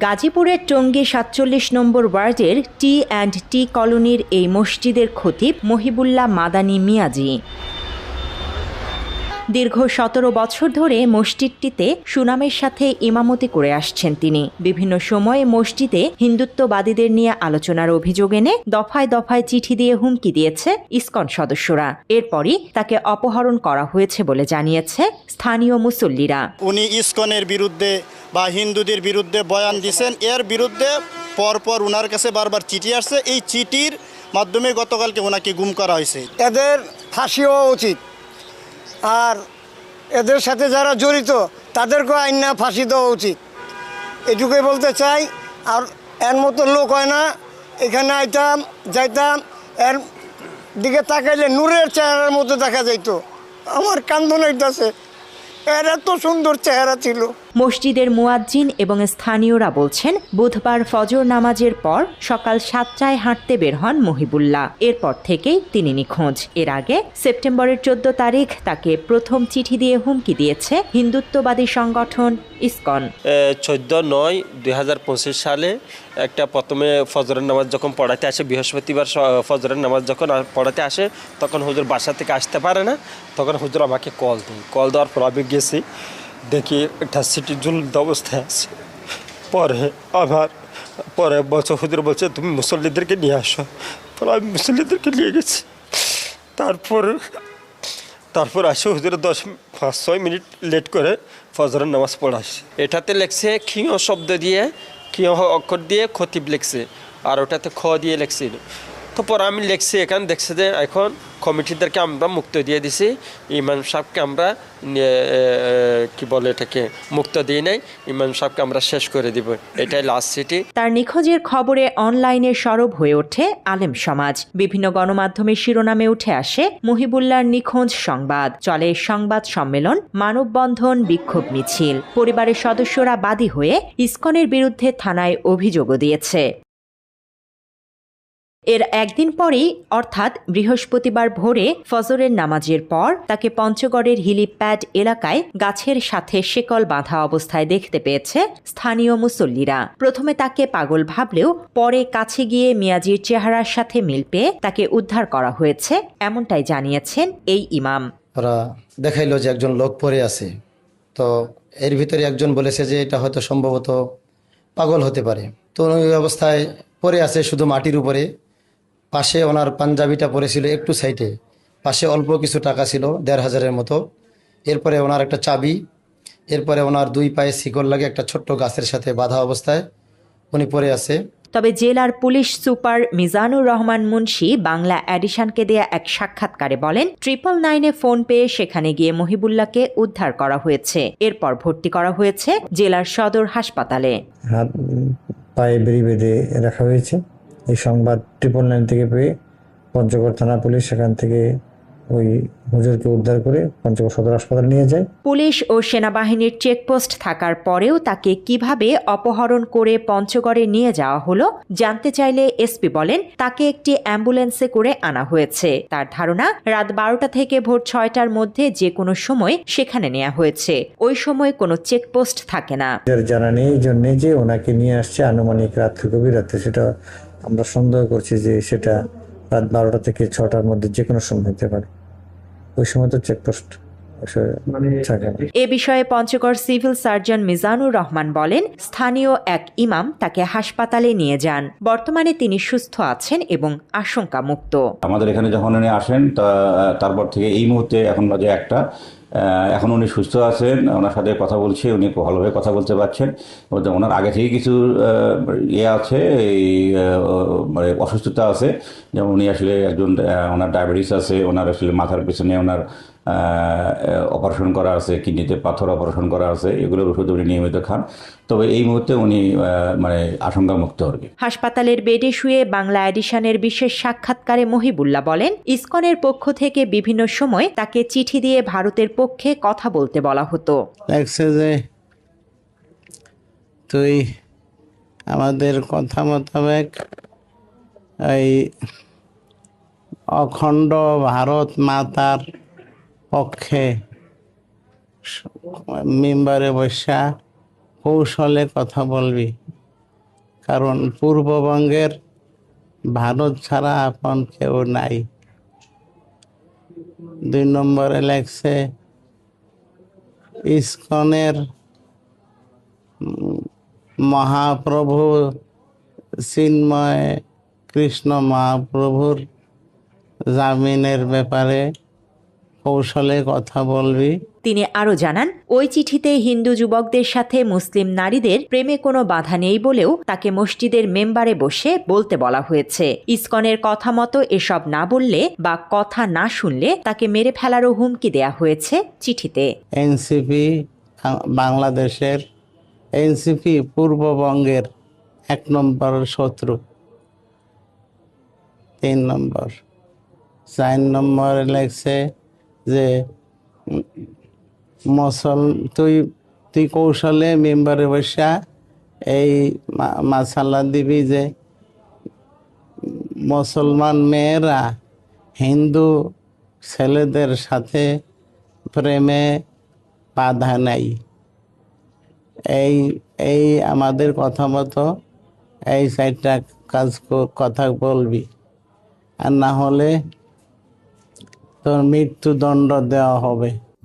গাজীপুরের টঙ্গী সাতচল্লিশ নম্বর ওয়ার্ডের টি অ্যান্ড টি কলোনির এই মসজিদের খতিব মহিবুল্লাহ মাদানি মিয়াজি। দীর্ঘ সতেরো বছর ধরে মসজিদটিতে সুনামের সাথে ইমামতি করে আসছেন তিনি। বিভিন্ন সময়ে মসজিদে হিন্দুত্ববাদীদের নিয়ে আলোচনার অভিযোগ এনে দফায় দফায় চিঠি দিয়ে হুমকি দিয়েছে ইসকন সদস্যরা। এরপরই তাকে অপহরণ করা হয়েছে বলে জানিয়েছে স্থানীয় মুসল্লিরা। উনি ইসকনের বিরুদ্ধে বা হিন্দুদের বিরুদ্ধে বয়ান দিচ্ছেন এর বিরুদ্ধে পরপর ওনার কাছে বারবার চিঠি আসছে। এই চিঠির মাধ্যমে গতকালকে ওনাকে গুম করা হয়েছে। এদের ফাঁসি হওয়া উচিত। আর এদের সাথে যারা জড়িত, তাদেরকেও আইন না ফাঁসি দেওয়া উচিত। এটুকুই বলতে চাই, আর এর মতো লোক হয় না। এখানে আইতাম, যাইতাম, এর দিকে তাকাইলে নূরের চেহারার মতো দেখা যাইতো। আমার কান্দন হইতেছে। এর এত সুন্দর চেহারা ছিল। মসজিদের মুয়াজ্জিন এবং স্থানীয়রা বলছেন, বুধবার ফজর নামাজের পর সকাল সাতটায় হাঁটতে বের হন মহিবুল্লাহ। এরপর থেকেই তিনি নিখোঁজ। এর আগে সেপ্টেম্বরের চোদ্দ তারিখ তাকে প্রথম চিঠি দিয়ে হুমকি দিয়েছে হিন্দুত্ববাদী সংগঠন ইসকন। চোদ্দ নয় দুই সালে একটা প্রথমে ফজরের নামাজ যখন পড়াতে আসে, বৃহস্পতিবার ফজরের নামাজ যখন পড়াতে আসে, তখন হুজুর বাসা থেকে আসতে পারে না, তখন হুজুর আমাকে কল দেয়। কল দেওয়ার পর আমি গেছি। দেখি একটা সিটি ঝুলন্ত অবস্থায় আছে পরে আবার পরে বছর হুজুর বলছে তুমি মুসল্লিদেরকে নিয়ে আসো পরে আমি মুসল্লিদেরকে নিয়ে গেছি তারপর তারপর আসে হুজুরে দশ পাঁচ ছয় মিনিট লেট করে ফজরের নামাজ পড়াস এটাতে লেখছে ক্ষীয় শব্দ দিয়ে ক্ষীয় অক্ষর দিয়ে খতিব লেখছে আর ওটাতে খ দিয়ে লেখছিল তো পরে আমি লিখছি এখানে, দেখছে যে এখন কমিটিদেরকে আমরা মুক্ত দিয়ে দিছি। ইমাম সাহেবকে আমরা কি বলে এটাকে, মুক্ত দিয়ে নাই। ইমাম সাহেবকে আমরা শেষ করে দিব। এটাই লাস্ট সিটি তার নিখোঁজের খবরে অনলাইনে সরব হয়ে ওঠে আলেম সমাজ। বিভিন্ন গণমাধ্যমের শিরোনামে উঠে আসে মুহিবুল্লাহর নিখোঁজ সংবাদ। চলে সংবাদ সম্মেলন, মানববন্ধন, বিক্ষোভ মিছিল। পরিবারের সদস্যরা বাদী হয়ে ইসকনের বিরুদ্ধে থানায় অভিযোগও দিয়েছে। এর একদিন পরেই, অর্থাৎ বৃহস্পতিবার ভোরে, ফজরের নামাজের পর, তাকে পঞ্চগড়ের হিলিপ্যাড এলাকায় গাছের সাথে শেকল বাঁধা অবস্থায় দেখতে পেয়েছে স্থানীয় মুসল্লিরা। প্রথমে তাকে পাগল ভাবলেও, পরে কাছে গিয়ে মিয়াজির চেহারার সাথে মিল পেয়ে তাকে উদ্ধার করা হয়েছে, এমনটাই জানিয়েছেন এই ইমাম। ওরা দেখাইলো যে একজন লোক পড়ে আছে। তো এর ভিতরে একজন বলেছে যে, এটা হয়তো সম্ভবত পাগল হতে পারে। তো অবস্থায় পড়ে আছে শুধু মাটির উপরে। পাশে ওনার পাঞ্জাবিটা পড়েছিল একটু সাইডে। পাশে অল্প কিছু টাকা ছিল দেড় হাজারের মতো। এরপরে ওনার একটা চাবি এরপরে ওনার দুই পায়ে শিকল লাগে একটা ছোট্ট গাছের সাথে বাঁধা অবস্থায় উনি পড়ে আছে। তবে জেলার পুলিশ সুপার মিজানুর রহমান মুন্সি বাংলা অ্যাডিশনকে দেয়া এক সাক্ষাৎকারে বলেন ট্রিপল নাইনে ফোন পেয়ে সেখানে গিয়ে মহিবুল্লাহকে উদ্ধার করা হয়েছে। এরপর ভর্তি করা হয়েছে জেলার সদর হাসপাতালে। হাত পায়ে বেরি বেঁধে রাখা হয়েছে। এই সংবাদ ট্রিপল নাইন থেকে পেয়ে পঞ্চগড় থানা পুলিশ সেখান থেকে ওই হুজুরকে উদ্ধার করে পঞ্চগড় সদর হাসপাতাল নিয়ে যায়। পুলিশ ও সেনাবাহিনীর চেকপোস্ট থাকার পরেও তাকে কীভাবে অপহরণ করে পঞ্চগড়ে নিয়ে যাওয়া হলো জানতে চাইলে এসপি বলেন তাকে একটি অ্যাম্বুলেন্সে করে আনা হয়েছে। তার ধারণা রাত বারোটা থেকে ভোর ছয়টার মধ্যে যে কোনো সময় সেখানে নেওয়া হয়েছে। ওই সময় কোনো চেকপোস্ট থাকে না। জানা নেই এই জন্যে যে ওনাকে নিয়ে আসছে আনুমানিক রাত্রি গভীর রাতে সেটা আমরা সন্দেহ করছি যে সেটা রাত বারোটা থেকে ছটার মধ্যে যে কোনো সময় হতে পারে। ওই সময় তো চেকপোস্ট থাকে এ বিষয়ে পঞ্চগড় সিভিল সার্জন মিজানুর রহমান বলেন স্থানীয় এক ইমাম তাকে হাসপাতালে নিয়ে যান। বর্তমানে তিনি সুস্থ আছেন এবং আশঙ্কামুক্ত। আমাদের এখানে যখন উনি আসেন তা তারপর থেকে এই মুহূর্তে এখন বাজে একটা। এখন উনি সুস্থ আছেন, ওনার সাথে কথা বলছি, উনি ভালোভাবে কথা বলতে পারছেন। ওনার আগে থেকেই কিছু ইয়ে আছে, এই মানে অসুস্থতা আছে। যেমন উনি আসলে একজন ওনার ডায়াবেটিস আছে, ওনার আসলে মাথার পেছনে ওনার অপারেশন করা আছে কিডনিতে পাথর অপারেশন করা আছে এগুলোর ওষুধ উনি নিয়মিত খান। তবে এই মুহূর্তে উনি মানে আশঙ্কামুক্ত আর কি। হাসপাতালের বেডে শুয়ে বাংলা এডিশনের বিশেষ সাক্ষাৎকারে মহিবুল্লাহ বলেন ইসকনের পক্ষ থেকে বিভিন্ন সময় তাকে চিঠি দিয়ে ভারতের পক্ষে কথা বলতে বলা হতো। তুই আমাদের কথা মোতাবেক এই অখণ্ড ভারত মাতার পক্ষে মেম্বারে বসা কৌশলে কথা বলবি। কারণ পূর্ববঙ্গের ভারত ছাড়া আপন কেউ নাই। দুই নম্বরে লেখছে ইস্কনের মহাপ্রভু চিন্ময় কৃষ্ণ মহাপ্রভুর জামিনের ব্যাপারে কৌশলে কথা বলবি? তিনি আরও জানান ওই চিঠিতে হিন্দু যুবকদের সাথে মুসলিম নারীদের প্রেমে কোনো বাধা নেই বলেও তাকে মসজিদের মেম্বারে বসে বলতে বলা হয়েছে। ইসকনের কথা মতো এসব না বললে বা কথা না শুনলে তাকে মেরে ফেলারও হুমকি দেয়া হয়েছে চিঠিতে। এনসিপি বাংলাদেশের এনসিপি পূর্ববঙ্গের এক নম্বর শত্রু। তিন নম্বর। চার নম্বর লেখছে যে মুসল তুই তুই কৌশলে মেম্বারে বসা, এই মাসাল্লা দিবি যে মুসলমান মেয়েরা হিন্দু ছেলেদের সাথে প্রেমে বাধা নাই। এই এই আমাদের কথা মতো এই চারটা কাজ কথা বলবি। আর না হলে তোর মৃত্যুদণ্ড দেওয়া হবে।